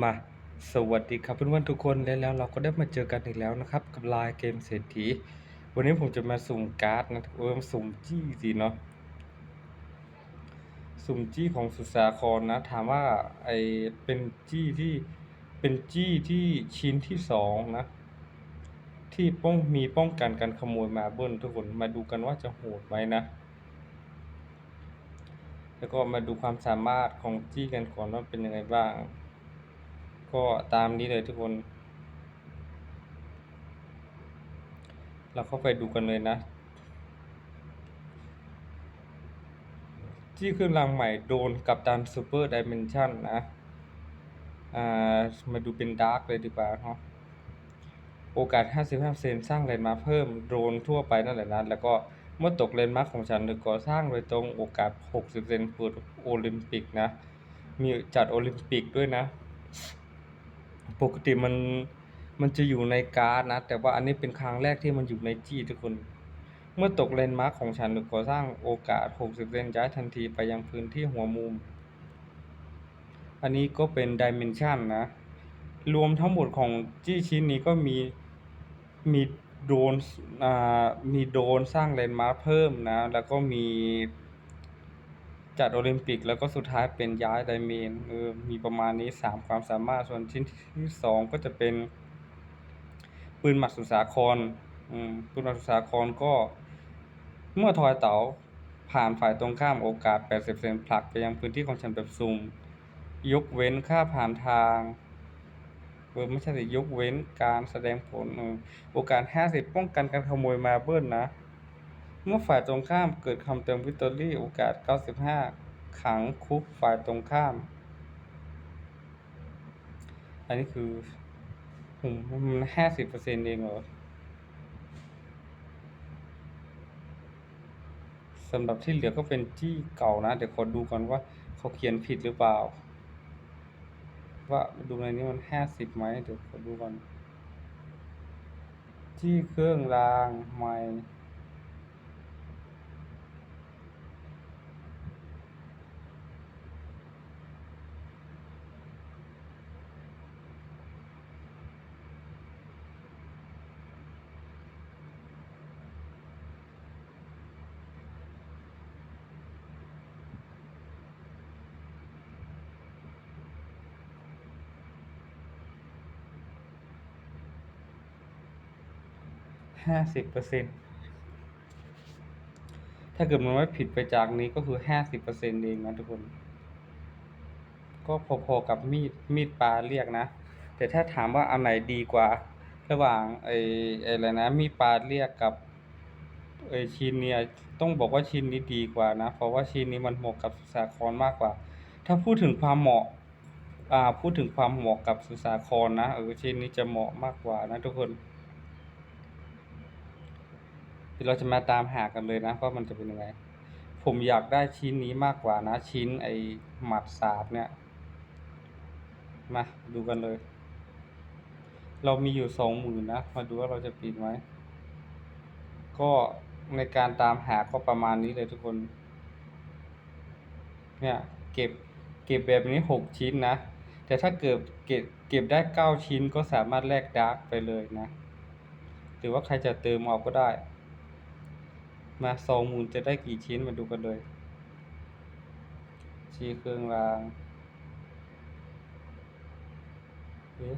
มาสวัสดีครับเพื่อนๆทุกคนและแล้วเราก็ได้มาเจอกันอีกแล้วนะครับกับไลน์เกมเศรษฐี วันนี้ผมจะมาสุ่มการ์ดนะเออสุ่มจี้สิเนาะสุ่มจี้ของสุสาครนะ ถามว่าไอเป็นจี้ที่เป็นจี้ที่ชิ้นที่สองนะ ที่ป้องมีป้องกันการขโมยมาเบิ้ลทุกคนมาดูกันว่าจะโหดไหมนะแล้วก็มาดูความสามารถของจี้กันก่อนว่าเป็นยังไงบ้าง ก็ตามนี้เลยทุกคน เราเข้าไปดูกันเลยนะ ที่เครื่องรางใหม่โดนกับตันซูเปอร์ดิเมนชันนะ อ่า มาดูเป็นดาร์กเลยดีกว่าเนาะโอกาส 55%สร้างเลนมาเพิ่มโดรนทั่วไปนั่นแหละนะ แล้วก็เมื่อตกเลนมาร์คของฉันหรือก่อสร้างโดยตรงโอกาส 60%เปิดโอลิมปิกนะ มีจัดโอลิมปิกด้วยนะ ปกติมันมันจะอยู่ในการ์ดนะ แต่ว่าอันนี้เป็นครั้งแรกที่มันอยู่ในจี้ทุกคน เมื่อตกเลนมาร์คของฉันหรือก่อสร้างโอกาส 60%ย้ายทันทีไปยังพื้นที่หัวมุม อันนี้ก็เป็นดิเมนชันนะ รวมทั้งหมดของจี้ชิ้นนี้ก็มีมีโดนอ่ามีโดนสร้างเลนมาร์คเพิ่มนะ แล้วก็มี จัดโอลิมปิกแล้วก็สุดท้ายเป็นย้ายไดเมนเออมีประมาณนี้ 3 ความสามารถส่วนชิ้นที่2ก็จะเป็น ปืนหมัดสุสาครอืมปืนหมัดสุสาครก็ เมื่อทอยเต๋าผ่านฝ่ายตรงข้ามโอกาส 80%ผลักไปยังพื้นที่ของฉันแบบซุ่มยกเว้นค่าผ่านทางเออไม่ใช่สิยกเว้นการแสดงผลเออโอกาส 50 ป้องกันการขโมยมาเบิ้ลนะ เมื่อฝ่ายตรงข้ามเกิดคำเติมวิตอรี่โอกาส 95 ขังคุกฝ่ายตรงข้าม อันนี้คือผมมันห้าสิบเปอร์เซ็นต์เองเหรอสำหรับที่เหลือก็เป็นที่เก่านะ เดี๋ยวขอดูก่อนว่าเขาเขียนผิดหรือเปล่า ว่าดูในนี้มันห้าสิบไหมเดี๋ยวขอดูก่อน ที่เครื่องรางใหม่ ห้าสิบเปอร์เซ็นถ้าเกิดมันไม่ผิดไปจากนี้ก็คือห้าสิบเปอร์เซ็นเองนะทุกคน ก็พอๆกับมีดมีดปลาเรียกนะ แต่ถ้าถามว่าอันไหนดีกว่า ระหว่างไอ้ไอ้อะไรนะ มีดปลาเรียกกับไอ้ชิ้นเนี่ยต้องบอกว่าชิ้นนี้ดีกว่านะ เพราะว่าชิ้นนี้มันเหมาะกับสุสาครมากกว่า ถ้าพูดถึงความเหมาะอ่าพูดถึงความเหมาะกับสุสาครนะเออชิ้นนี้จะเหมาะมากกว่านะทุกคน เดี๋ยวเราจะมาตามหากันเลยนะว่ามันจะเป็นยังไง ผมอยากได้ชิ้นนี้มากกว่านะ ชิ้นไอหมัดสาบเนี่ย มาดูกันเลย เรามีอยู่สองหมื่นนะ มาดูว่าเราจะปิดไหม ก็ในการตามหาก็ประมาณนี้เลยทุกคน เนี่ย เก็บเก็บแบบนี้หกชิ้นนะ แต่ถ้าเกิดเก็บเก็บได้เก้าชิ้นก็สามารถแลกดาร์กไปเลยนะ หรือว่าใครจะเติมเอาก็ได้ มาสองมูลจะได้กี่ชิ้นมาดูกันเลย ชี้เครื่องรางเอ๊ะ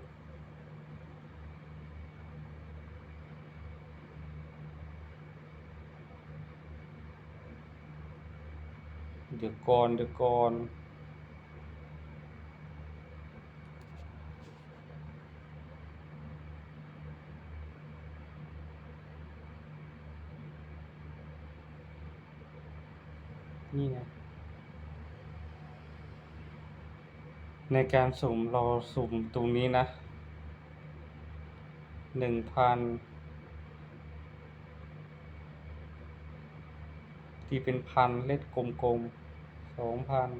เดี๋ยวก่อนเดี๋ยวก่อน นี่ไงในการสุ่มเราสุ่มตรงนี้นะหนึ่งพันที่เป็นพันเล็ดกลมๆสองพัน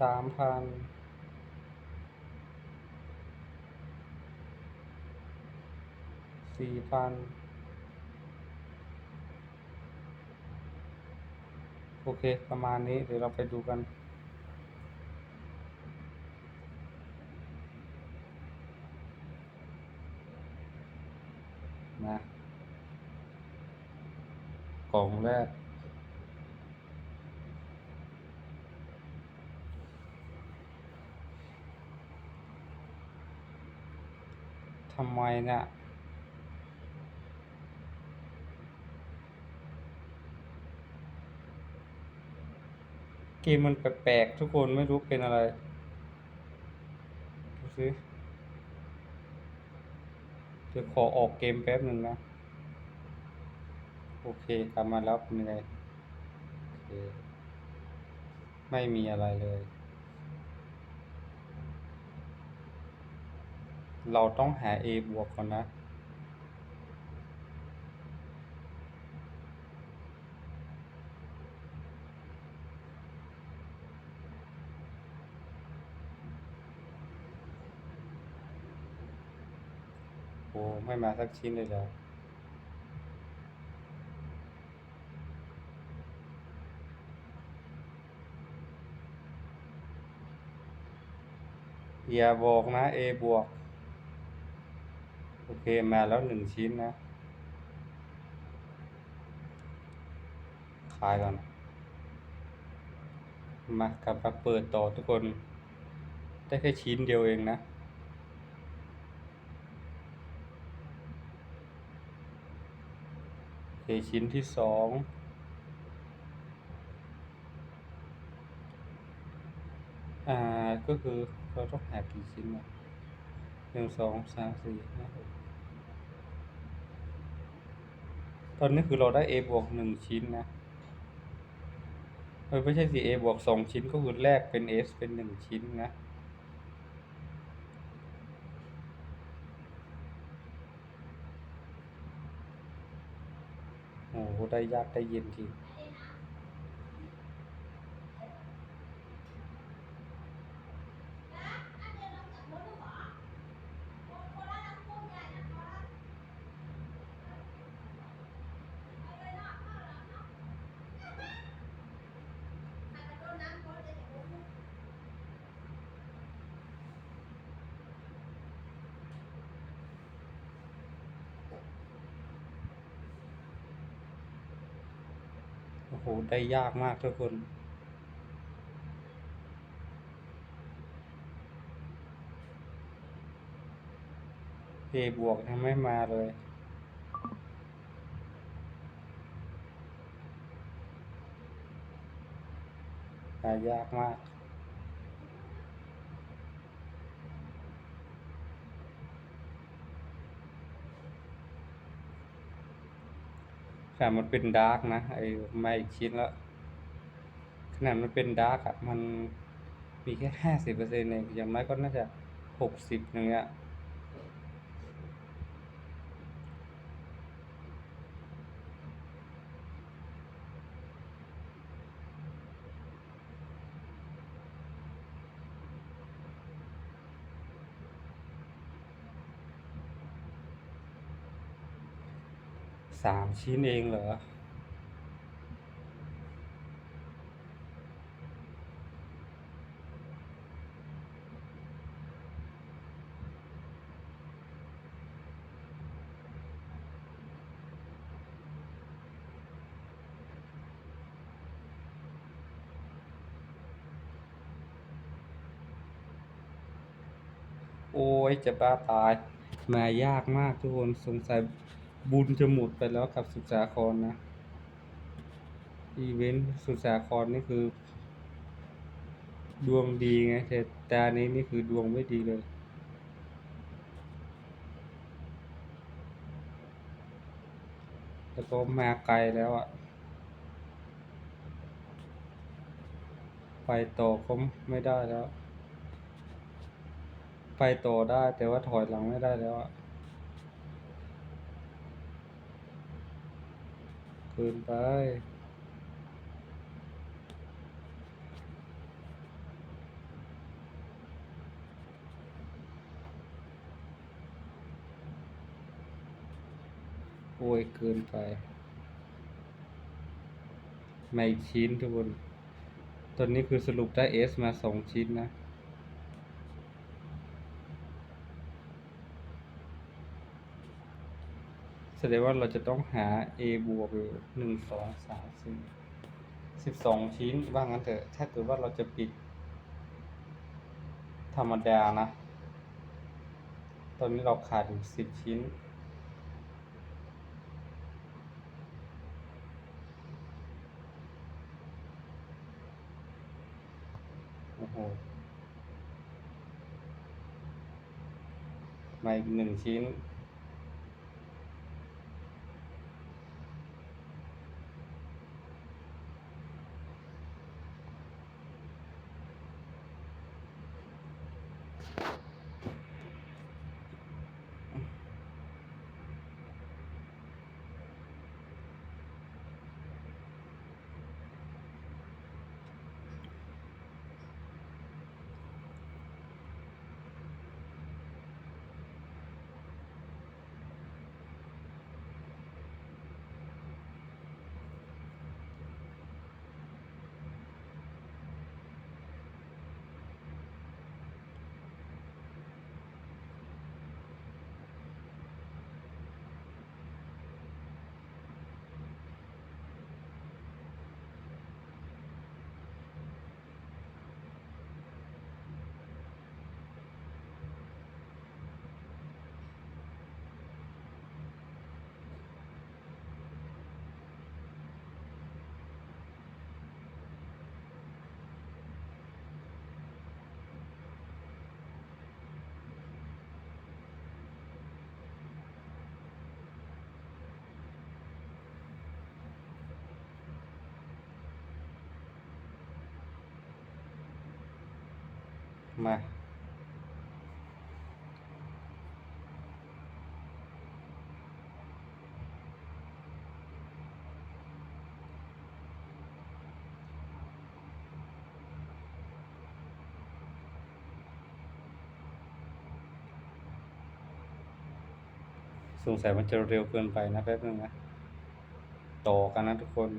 สามพันสี่พัน โอเค ประมาณนี้เดี๋ยวเราไปดูกัน นะกล่องแรก ทำไมนะ่ะ เกมมันแปลกๆทุกคนไม่รู้เป็นอะไรดูสิเดี๋ยวขอออกเกมแป๊บหนึ่งนะ โอเคกลับมาแล้วเป็นไงโอเคไม่มีอะไรเลย เราต้องหา A บวกก่อนนะ โอ้ไม่มาสักชิ้นเลยเหรออย่าบอกนะ A บวก โอเค มาแล้วหนึ่งชิ้นนะ ขายก่อน มากลับมาเปิดต่อทุกคน ได้แค่ชิ้นเดียวเองนะ โอเค ชิ้นที่สองอ่าก็คือเราต้องหากี่ชิ้นนะหนึ่งสองสามสี่ห้าหกตอนนี้คือเราได้ A บวกหนึ่งชิ้นนะไม่ใช่สิ A บวกสองชิ้นก็คือแลกเป็น S เป็นหนึ่งชิ้นนะ โอ้โหได้ยาก ได้ยากมากทุกคน A บวกยังไม่มาเลยหายากมาก ขนาดมันเป็นดาร์กนะไอ้ไม้ชิ้นแล้วขนาดมันเป็นดาร์กอะมันมีแค่ห้าสิบเปอร์เซ็นต์เองอย่างน้อยก็น่าจะหกสิบอย่างเงี้ สามชิ้นเองเหรอ โอ้ยจะบ้าตาย มายากมากทุกคนสงสัย บุญจะหมดไปแล้วกับสุสาครนะอีเวนต์สุสาครนี่คือ ดวงดีไงแต่ตานี้นี่คือดวงไม่ดีเลย แล้วก็มาไกลแล้วอะไปต่อก็ไม่ได้แล้ว ไปต่อได้แต่ว่าถอยหลังไม่ได้แล้วอะเกินไปโอ้ยเกินไป ไม่ชิ้นทุกคน ตอนนี้คือสรุปได้ S มาสองชิ้นนะ ส แสดงว่าเราจะต้องหา a บวกอยู่หนึ่งสองสามสี่สิบสองชิ้นว่างั้นเถอะ ถ้าเกิดว่าเราจะปิด ธรรมดานะ ตอนนี้เราขาดอยู่สิบชิ้น โอ้โหมาอีกหนึ่งชิ้น มาสงสัยมันจะเร็วเกินไปนะแป๊บนึงนะ ต่อกันนะทุกคน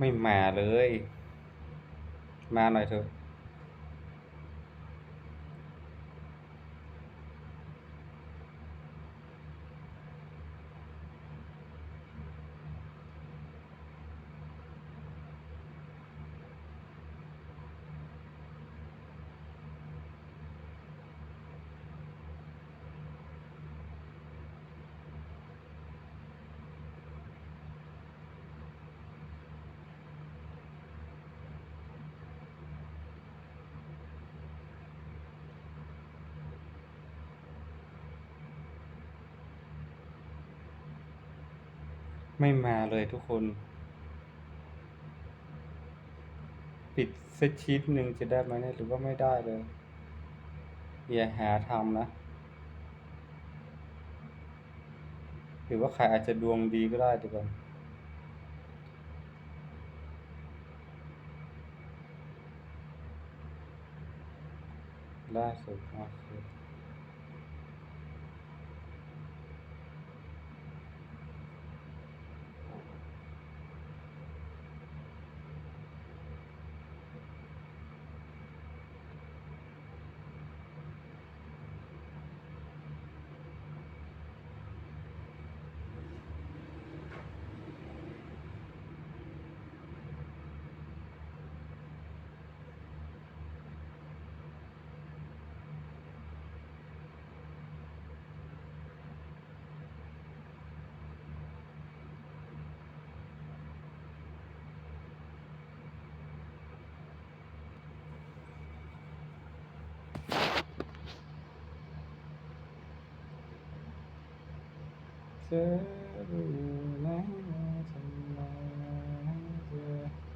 ไม่มาเลย มาหน่อยเถอะ ไม่มาเลยทุกคน ปิดเซตชีตหนึ่งจะได้ไหมเนี่ยหรือว่าไม่ได้เลยอย่าหาทำนะหรือว่าใครอาจจะดวงดีก็ได้เดี๋ยวก่อนล่าสุดโอเคเธ ออยู่ไหนทำไมเธอ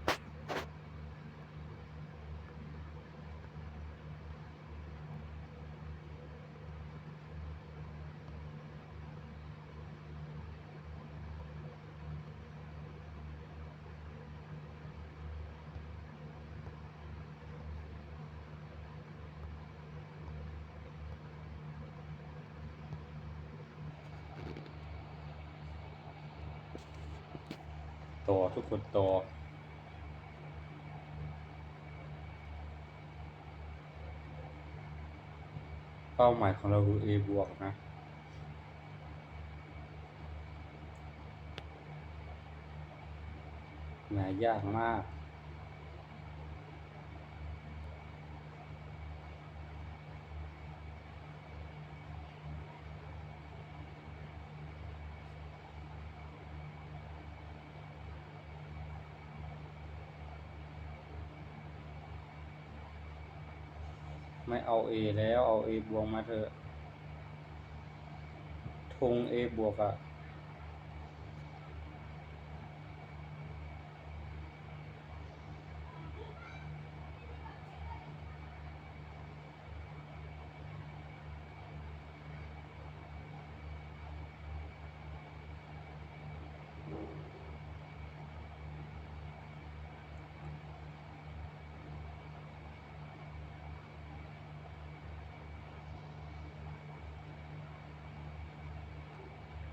เต่อ ทุกคนต่อเป้าหมายของเราคือ A บวกนะหายากมาก เอาเอแล้วเอาเอบวกมาเถอะธงเอบวกอะ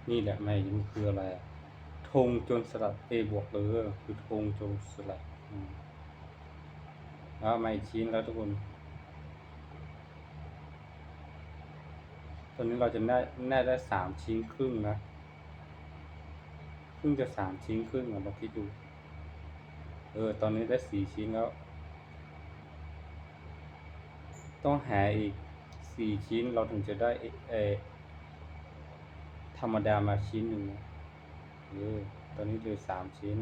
นี่แหละไม่มันคืออะไรธงจนสลัด A บวกเลยคือธงจนสลัดแล้วไมาอีกชิ้นแล้วทุกคนตอนนี้เราจะได้ได้ได้สามชิ้นครึ่งนะครึ่งจะสามชิ้นครึ่งอะลองคิดดู เออ ตอนนี้ได้สี่ชิ้นแล้ว ต้องหาอีกสี่ชิ้นเราถึงจะได้เออ ธรรมดามาชิ้นหนึ่งเออตอนนี้เหลือสามชิ้น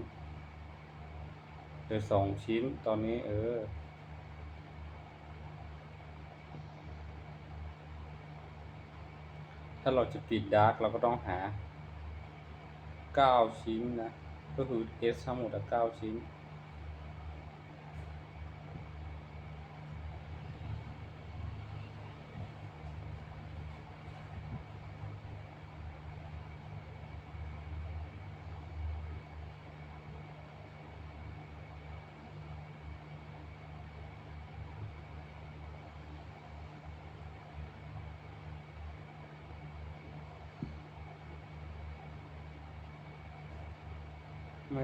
เหลือสองชิ้นตอนนี้เออถ้าเราจะปิดดาร์กเราก็ต้องหาเก้าชิ้นนะ ก็คือ S ทั้งหมดเก้าชิ้น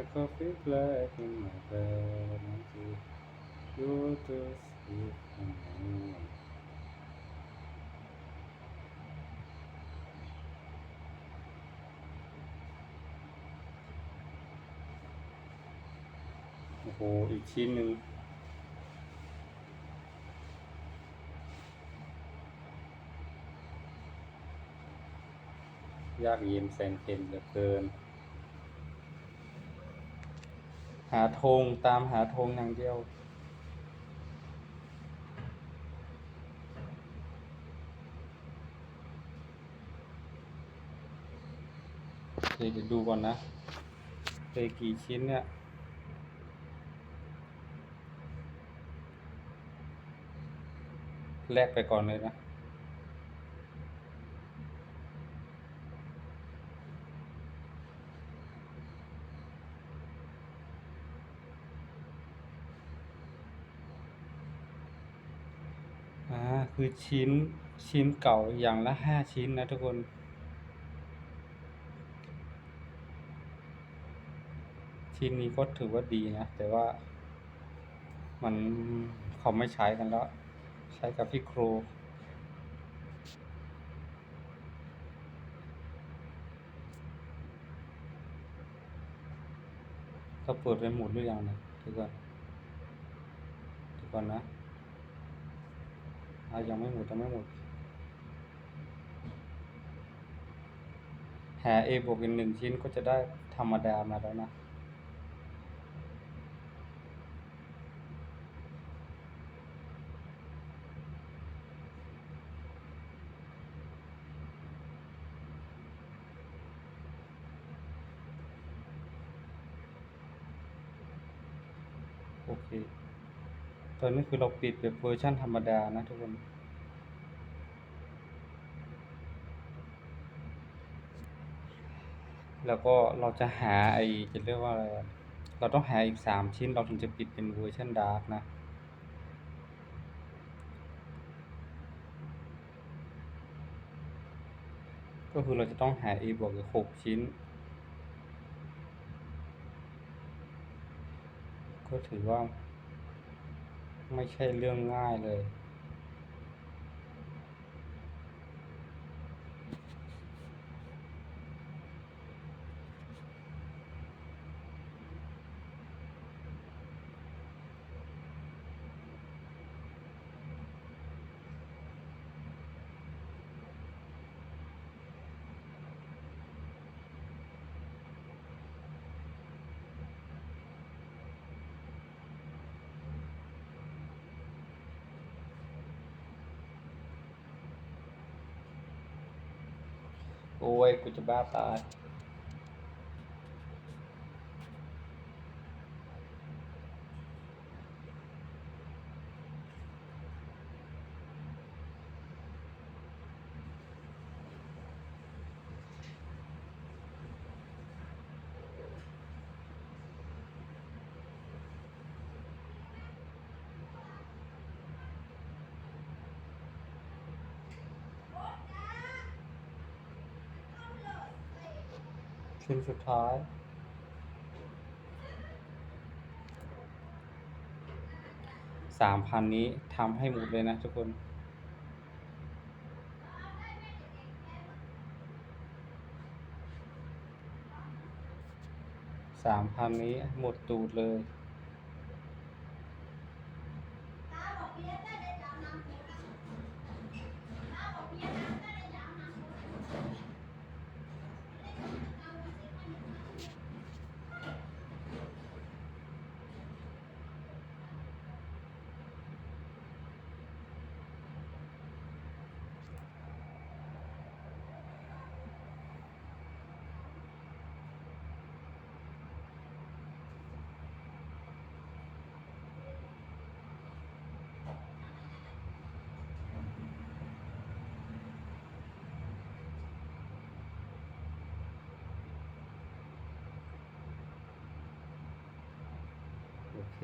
My coffee black in my bed and you you to sleep in my โอ้โหอีกชิ้นหนึ่งยากเย็นแสนเข็นเหลือเกิน หาธงตามหาธงอย่างเดียว เดี๋ยวดูก่อนนะเหลยกี่ชิ้นเนี่ยแลกไปก่อนเลยนะ อ่า คือชิ้นชิ้นเก่าอย่างละห้าชิ้นนะทุกคน ชิ้นนี้ก็ถือว่าดีนะ แต่ว่า มันเขาไม่ใช้กันแล้ว ใช้กับพี่ครูเขาเปิดไปหมดหรือยังนะทุกคนทุกคนนะ อ่ายังไม่หมดยังไม่หมด หา A บวกอีกหนึ่งชิ้นก็จะได้ธรรมดามาแล้วนะ โอเค ตอนนี้คือเราปิดแบบเวอร์ชันธรรมดานะทุกคนแล้วก็เราจะหาไอจะเรียกว่าอะไร เราต้องหาอีกสามชิ้นเราถึงจะปิดเป็นเวอร์ชันดาร์กนะ ก็คือเราจะต้องหา A บวกอีกหกชิ้น ก็ถือว่า ไม่ใช่เรื่องง่ายเลย โอ้ยกู ชิ้นสุดท้าย สามพันนี้ทำให้หมดเลยนะทุกคนสามพันนี้หมดตูดเลย เค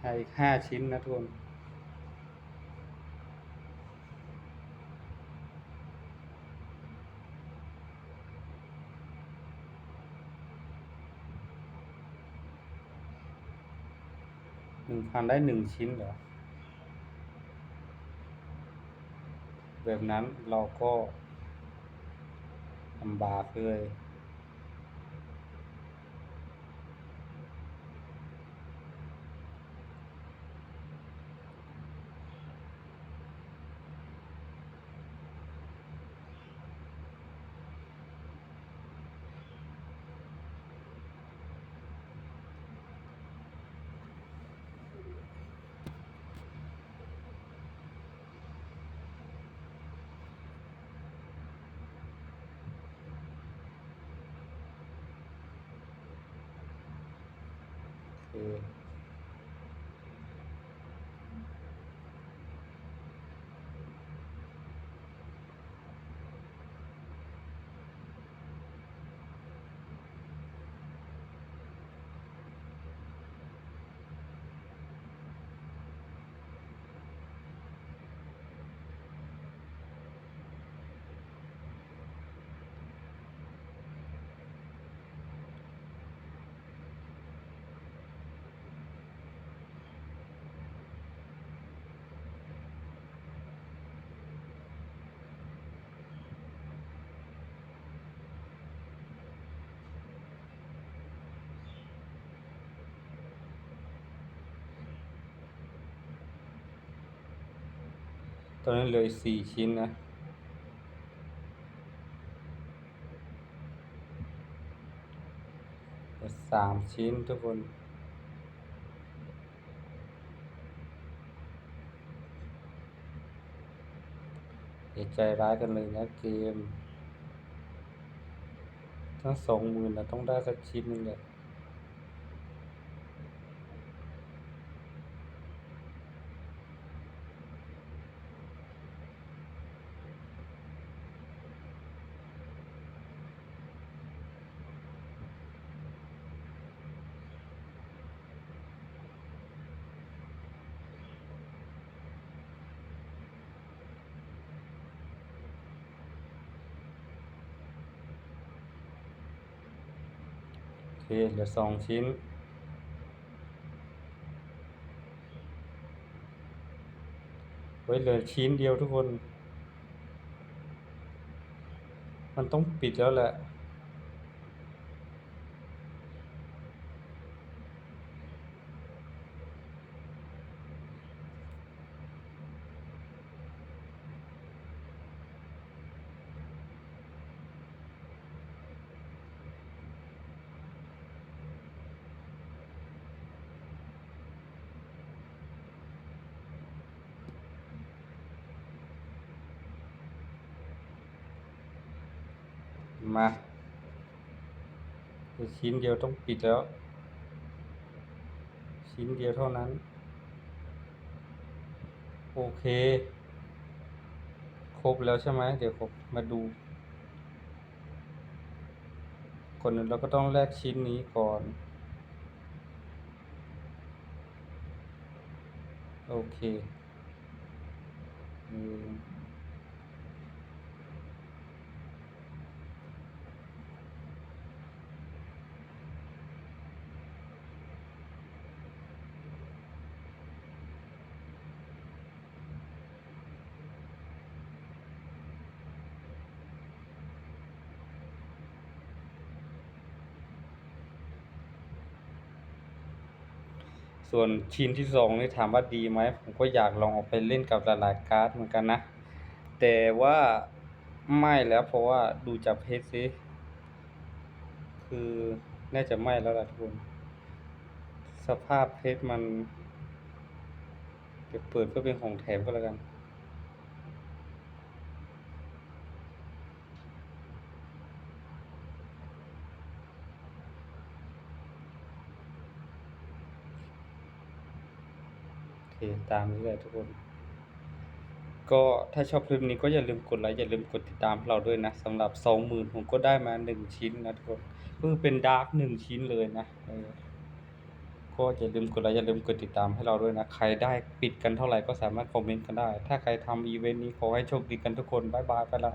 ให้อีกห้าชิ้นนะทุกคนหนึ่งพันได้หนึ่งชิ้นเหรอ แบบนั้นเราก็ลำบากเลย โตอนนี้เหลืออีกสี่ชิ้นนะ สามชิ้นทุกคนอย่าใจร้ายกันเลยนะเกม ทั้งสองหมื่นนะต้องได้สักชิ้นหนึงแหละ เคเหลือสองชิ้น ไว้เหลือชิ้นเดียวทุกคน มันต้องปิดแล้วแหละ มาชิ้นเดียวต้องปิดแล้ว ชิ้นเดียวเท่านั้น โอเค ครบแล้วใช่ไหมเดี๋ยวผมมาดูก่อนอื่นเราก็ต้องแลกชิ้นนี้ก่อน โอเค อืม ส่วนชิ้นที่สองนี่ถามว่าดีไหมผมก็อยากลองออกไปเล่นกับหลายๆการ์ดเหมือนกันนะ แต่ว่าไม่แล้วเพราะว่าดูจากเพจซิคือน่าจะไม่แล้วล่ะทุกคนสภาพเพชรมันเดี๋ยวเปิดเพื่อเป็นของแถมก็แล้วกัน เคตามนี้เลยทุกคน ก็ถ้าชอบคลิปนี้ก็อย่าลืมกดไลค์อย่าลืมกดติดตามเราด้วยนะสำหรับสองหมื่นผมก็ได้มาหนึ่งชิ้นนะทุกคนก็คือเป็นดาร์กหนึ่งชิ้นเลยนะก็อย่าลืมกดไลค์อย่าลืมกดติดตามให้เราด้วยนะ ใครได้ปิดกันเท่าไหร่ก็สามารถคอมเมนต์กันได้ ถ้าใครทำอีเวนต์นี้ขอให้โชคดีกันทุกคน บ๊ายบายไปและ